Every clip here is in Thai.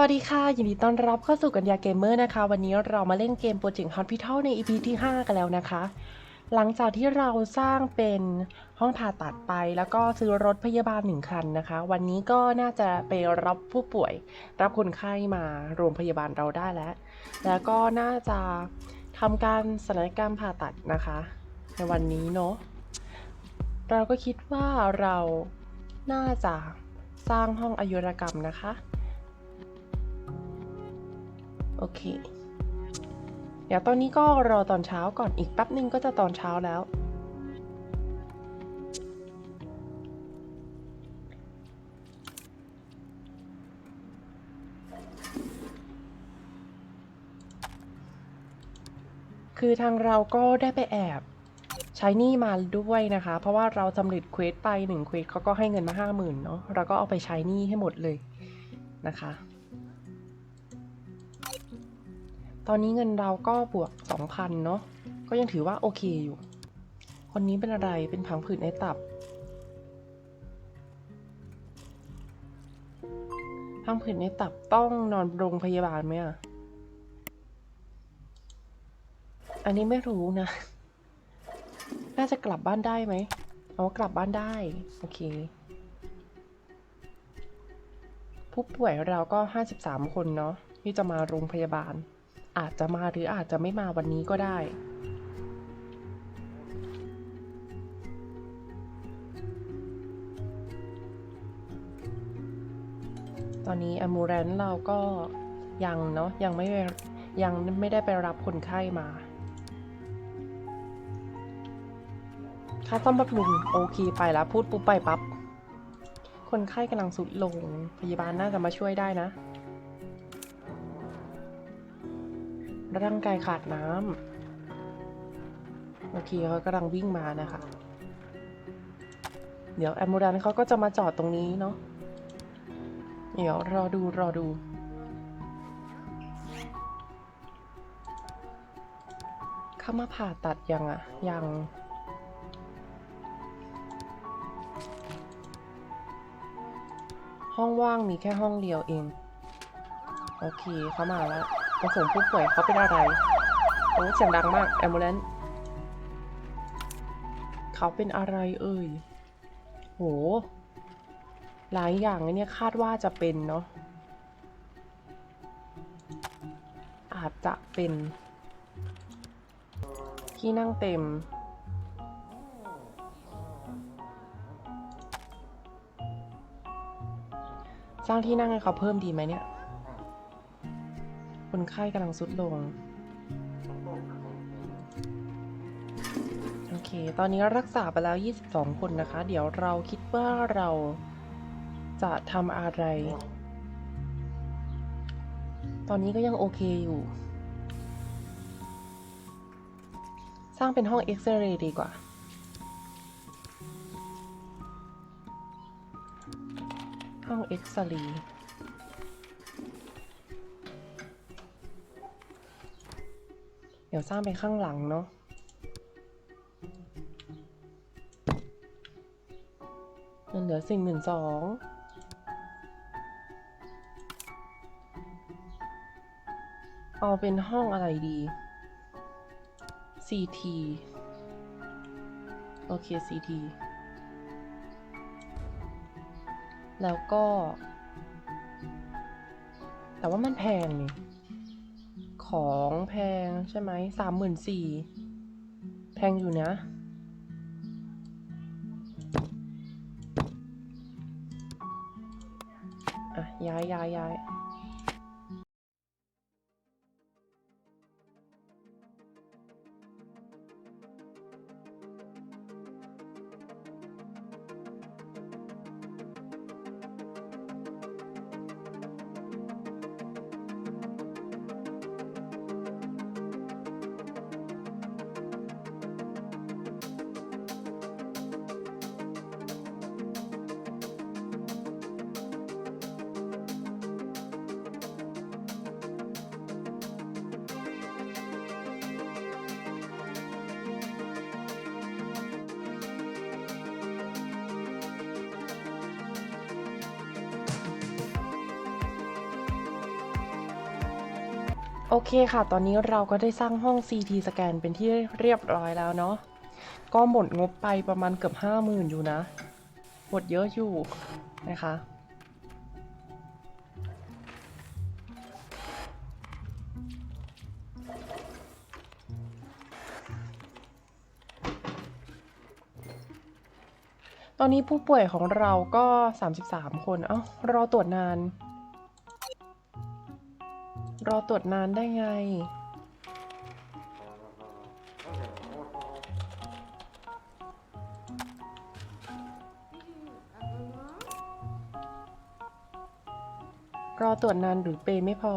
วัสดีค่ะ ยินดีต้อนรับเข้าสู่กัญญาเกมเมอร์นะคะ วันนี้เรามาเล่นเกมโปรเจกต์ Hospital ใน EP ที่ 5 กันแล้วนะคะ หลังจากที่เราสร้างเป็นห้องผ่าตัดไป แล้วก็ซื้อรถพยาบาลหนึ่งคันนะคะ วันนี้ก็น่าจะไปรับผู้ป่วย รับคนไข้มาโรงพยาบาลเราได้แล้ว แล้วก็น่าจะทำการศัลยกรรมผ่าตัดนะคะ ในวันนี้เนาะเราก็คิดว่าเราน่าจะสร้างห้องอายุรกรรมนะคะ โอเค เดี๋ยวตอนนี้ก็รอตอนเช้าก่อนอีกแป๊บนึงก็จะตอนเช้าแล้ว คือทางเราก็ได้ไปแอบใช้นี้มาด้วยนะคะ เพราะว่าเราสำเร็จเควสไปหนึ่งเควสเขาก็ให้เงินมาห้าหมื่นเนาะเราก็เอาไปใช้นี้ให้หมดเลยนะคะ ตอนนี้เงินเราก็บวก 2,000 เนาะ ก็ยังถือว่าโอเคอยู่ คนนี้เป็นอะไร เป็นผังผืดในตับพังผืดในตับต้องนอนโรงพยาบาลไหมอะ อันนี้ไม่รู้นะ น่าจะกลับบ้านได้ไหมอ๋อกลับบ้านได้ โอเค ผู้ป่วยเราก็ 53 คนเนาะที่จะมาโรงพยาบาล อาจจะมาหรืออาจจะไม่มาวันนี้ก็ได้ตอนนี้อมู a รนเราก็ยังเนาะยังไม่ยังไม่ได้ไปรับคนไข้มาค่าซ่อมบำรุงโอเคไปแล้วพูดปุ๊บไปปับ๊บคนไข้กำลังสุดลง พยาบาลน่าจะมาช่วยได้นะ ร่างกายขาดน้ำโอเคเขากำลังวิ่งมานะคะ เดี๋ยวแอมบูรันเขาก็จะมาจอดตรงนี้เนาะเดี๋ยวรอดูรอดูเข้ามาผ่าตัดยังอะยังห้องว่างมีแค่ห้องเดียวเอง โอเค เขามาแล้ว ประสงผู้ป่วยเขาเป็นอะไรโอ้เสียงดังมากแอมบูเลนเขาเป็นอะไรเอ่ย โห หลายอย่างเนี่ยคาดว่าจะเป็นเนาะ อาจจะเป็น ที่นั่งเต็ม สร้างที่นั่งให้เขาเพิ่มดีไหมเนี่ย คนไข้กำลังสุดลง โอเค ตอนนี้รักษาไปแล้ว 22 คนนะคะ เดี๋ยวเราคิดว่าเราจะทำอะไร ตอนนี้ก็ยังโอเคอยู่ สร้างเป็นห้องเอ็กซเรย์ดีกว่าห้องเอ็กซเรย์ ดี๋ยวสร้างไปข้างหลังเนาะเงินเหลือสิ่งหมื่นสองเอาเป็นห้องอะไรดี CT โอเค CT แล้วก็ แต่ว่ามันแพงนี่ ของแพงใช่ไหมสามหมื่นสี่แพงอยู่นะ อะ ย้ายย้ายย้าย โอเคค่ะ ตอนนี้เราก็ได้สร้างห้อง CT สแกนเป็นที่เรียบร้อยแล้วเนาะ ก็หมดงบไปประมาณเกือบห้าหมื่นอยู่นะ หมดเยอะอยู่นะคะ ตอนนี้ผู้ป่วยของเราก็ 33 คน เอ้า รอตรวจนาน รอตรวจนานได้ไง รอตรวจนานหรือเปย์ไม่พอ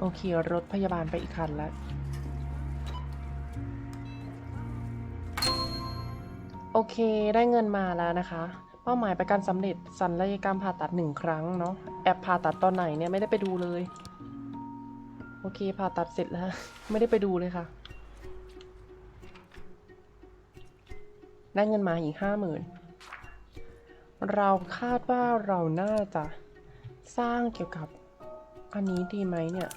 โอเค รถพยาบาลไปอีกคันแล้ว โอเคได้เงินมาแล้วนะคะ เป้าหมายประกันสำเร็จสัญญกรรมผ่าตัดหนึ่งครั้งเนาะแอบผ่าตัดตอนไหนเนี่ยไม่ได้ไปดูเลย โอเคผ่าตัดเสร็จแล้ว ไม่ได้ไปดูเลยค่ะ ได้เงินมาอีกห้าหมื่นเราคาดว่าเราน่าจะสร้างเกี่ยวกับอันนี้ดีไหมเนี่ย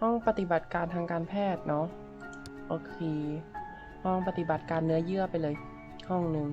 ห้องปฏิบัติการทางการแพทย์เนาะ โอเค ห้องปฏิบัติการเนื้อเยื่อไปเลย ห้องหนึ่ง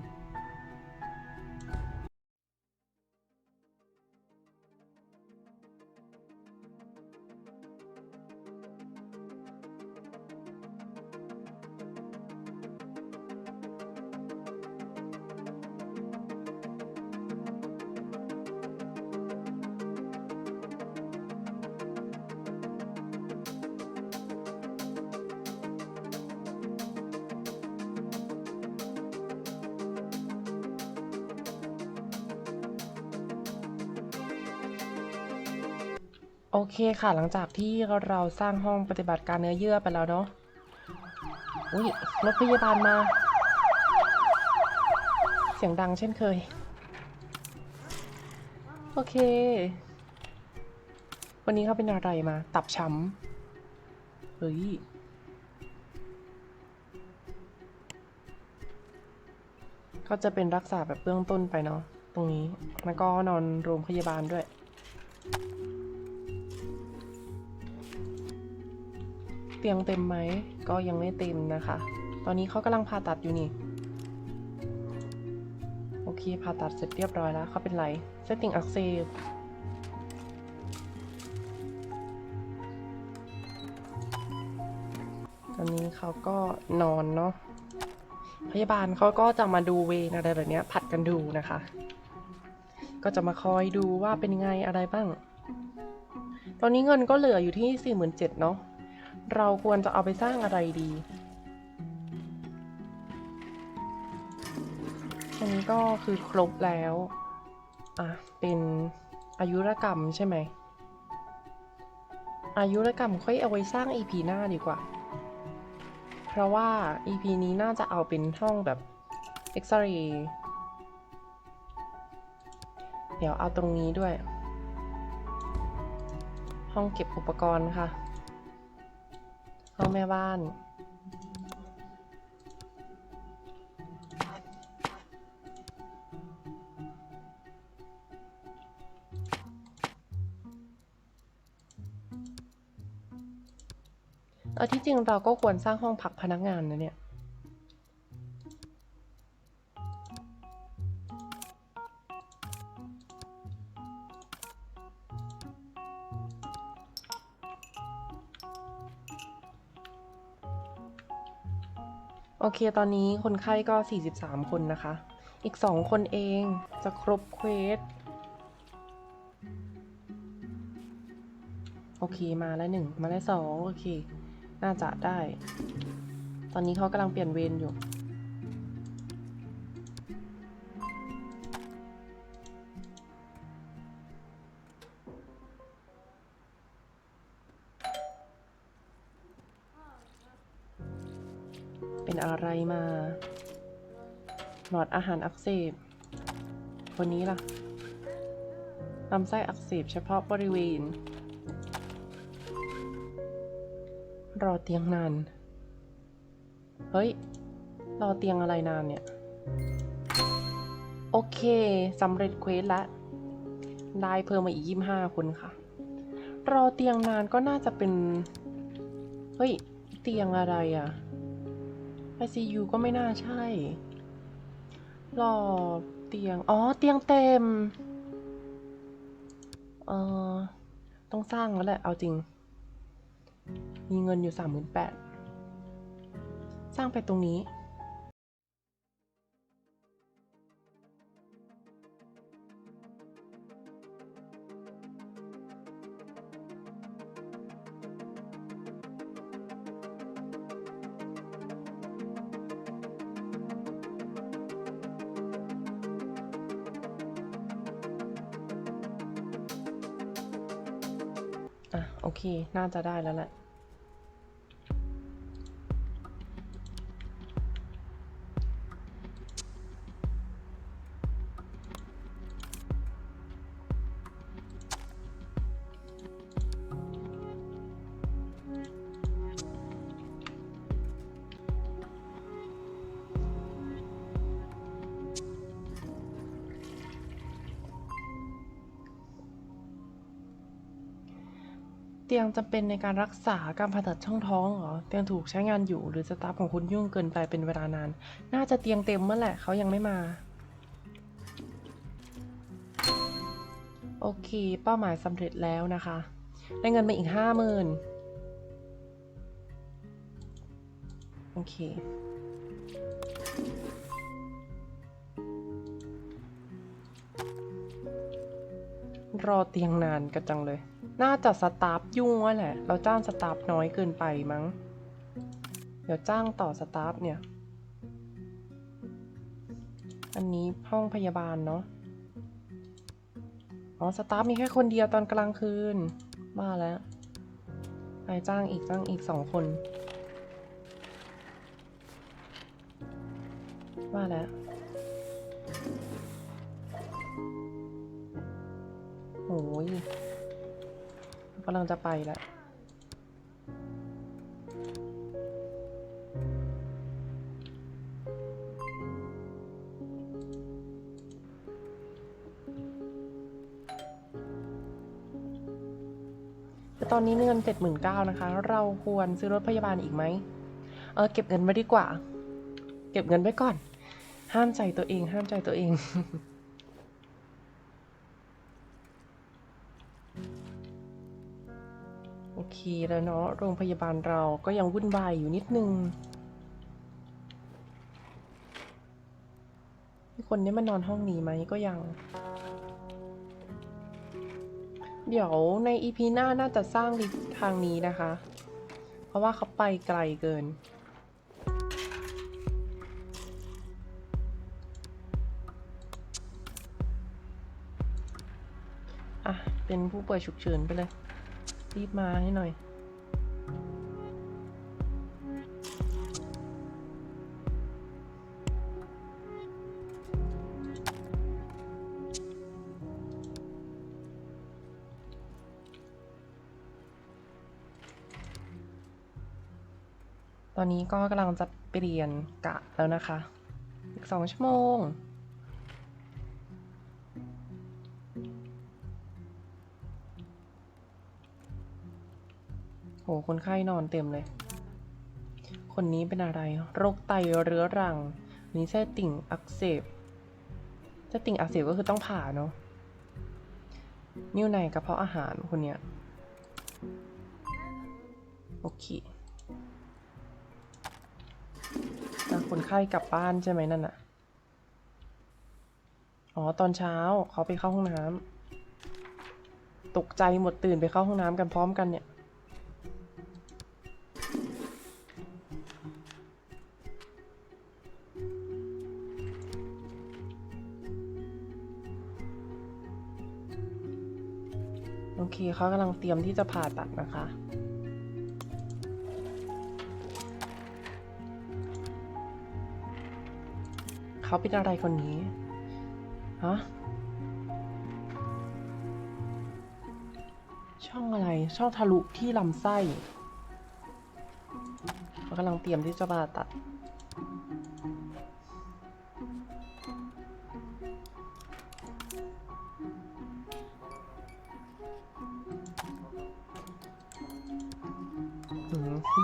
โอเคค่ะ หลังจากที่เราสร้างห้องปฏิบัติการเนื้อเยื่อไปแล้วเนาะ อุ้ยรถพยาบาลมา เสียงดังเช่นเคย โอเค วันนี้เขาเป็นอะไรมา ตับช้ำ เฮ้ย ก็จะเป็นรักษาแบบเบื้องต้นไปเนาะ ตรงนี้ แล้วก็นอนโรงพยาบาลด้วย เตียงเต็มไหม ก็ยังไม่เต็มนะคะ ตอนนี้เขากำลังผ่าตัดอยู่นี่ โอเค ผ่าตัดเสร็จเรียบร้อยแล้วเขาเป็นไร เส้นติ่งอักเสบตอนนี้เขาก็นอนเนาะ พยาบาลเขาก็จะมาดูเวรอะไรแบบนี้ผัดกันดูนะคะ ก็จะมาคอยดูว่าเป็นไงอะไรบ้าง ตอนนี้เงินก็เหลืออยู่ที่ 47,000เนาะ เราควรจะเอาไปสร้างอะไรดี อันนี้ก็คือครบแล้ว อะ เป็นอายุรกรรมใช่ไหม อายุรกรรมค่อยเอาไว้สร้าง EP หน้าดีกว่า เพราะว่า EP นี้น่าจะเอาเป็นห้องแบบเอ็กซเรย์เดี๋ยวเอาตรงนี้ด้วย ห้องเก็บอุปกรณ์ค่ะ ห้องแม่บ้าน เอาที่จริงเราก็ควรสร้างห้องพักพนักงานนะเนี่ย เคตอนนี้คนไข้ก็ 43 คนนะคะ อีก 2 คนเองจะครบเควส โอเคมาแล้วหนึ่งมาแล้วสองโอเค น่าจะได้ ตอนนี้เขากำลังเปลี่ยนเวรอยู่ หลอดอาหารอักเสบคนนี้ล่ะลำไส้อักเสบเฉพาะบริเวณ รอเตียงนาน เฮ้ย รอเตียงอะไรนานเนี่ย โอเคสำเร็จเควสแล้วได้เพิ่มมาอีก25คนค่ะ รอเตียงนานก็น่าจะเป็น เฮ้ย เตียงอะไรอะ ICU ก็ไม่น่าใช่ หลอเตียง อ๋อ เตียงเต็ม เออต้องสร้างแล้วแหละ เอาจริง มีเงินอยู่สามหมื่นแปด สร้างไปตรงนี้ โอเค น่าจะได้แล้วแหละ เตียงจำเป็นในการรักษาการผ่าตัดช่องท้องเหรอ เตียงถูกใช้งานอยู่ หรือสตาฟของคุณยุ่งเกินไปเป็นเวลานาน น่าจะเตียงเต็มเมื่อแหละเขายังไม่มา โอเค เป้าหมายสำเร็จแล้วนะคะ ได้เงินมาอีกห้าหมื่นโอเค รอเตียงนานกันจังเลย น่าจะสตาฟยุ่งวะแหละ เราจ้างสตาฟน้อยเกินไปมั้ง เดี๋ยวจ้างต่อสตาฟเนี่ย อันนี้ห้องพยาบาลเนาะ อ๋อ สตาฟมีแค่คนเดียวตอนกลางคืน บ้าแล้ว ไปจ้างอีกจ้างอีกสองคนว่าแล้วโอ้ย กำลังจะไปแล้วแต่ตอนนี้เงินเจ็ดหมื่นเก้านะคะ เราควรซื้อรถพยาบาลอีกไหม เออเก็บเงินไว้ดีกว่า เก็บเงินไว้ก่อน ห้ามใจตัวเอง ห้ามใจตัวเอง โอเคแล้วเนาะโรงพยาบาลเราก็ยังวุ่นวายอยู่นิดนึงมีคนนี้มานอนห้องนี้ไหมก็ยัง เดี๋ยวในอีพีหน้าน่าจะสร้างทางนี้นะคะ เพราะว่าเขาไปไกลเกินอะเป็นผู้ป่วยฉุกเฉินไปเลย รีบมาให้หน่อย ตอนนี้ก็กำลังจะเปลี่ยนกะแล้วนะคะ อีกสองชั่วโมง โหคนไข้นอนเต็มเลย คนนี้เป็นอะไร โรคไตเรื้อรังอันนี้ไส้ติ่งอักเสบไส้ติ่งอักเสบก็คือต้องผ่าเนาะ นิ้วในกระเพาะอาหารคนเนี้ย โอเคอะคนไข้กลับบ้านใช่ไหมนั่นน่ะอ๋อ ตอนเช้าเขาไปเข้าห้องน้ำตกใจหมดตื่นไปเข้าห้องน้ำกันพร้อมกันเนี่ย อเคเขากำลังเตรียมที่จะผ่าตัดนะคะ เขาเป็นอะไรคนนี้ ฮะ ช่องอะไร ช่องทะลุที่ลำไส้ เขากำลังเตรียมที่จะผ่าตัด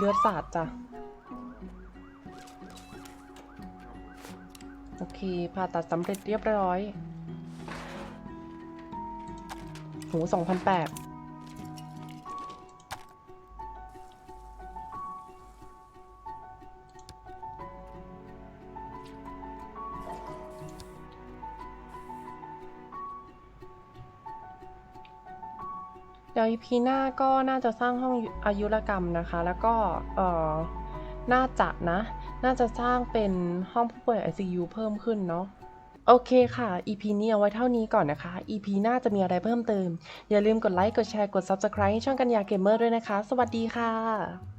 เลือดสาดจ้ะ โอเคผ่าตัดสำเร็จเรียบร้อย หูสองพันแปด เดี๋ยวอีพีหน้าก็น่าจะสร้างห้องอายุรกรรมนะคะ แล้วก็เออน่าจะนะ น่าจะสร้างเป็นห้องผู้ป่วย ICU เพิ่มขึ้นเนาะโอเคค่ะ EP นี้เอาไว้เท่านี้ก่อนนะคะ EP หน้าจะมีอะไรเพิ่มเติม อย่าลืมกดไลค์ กดแชร์ กด Subscribe ให้ช่องกัญญาเกมเมอร์ด้วยนะคะ สวัสดีค่ะ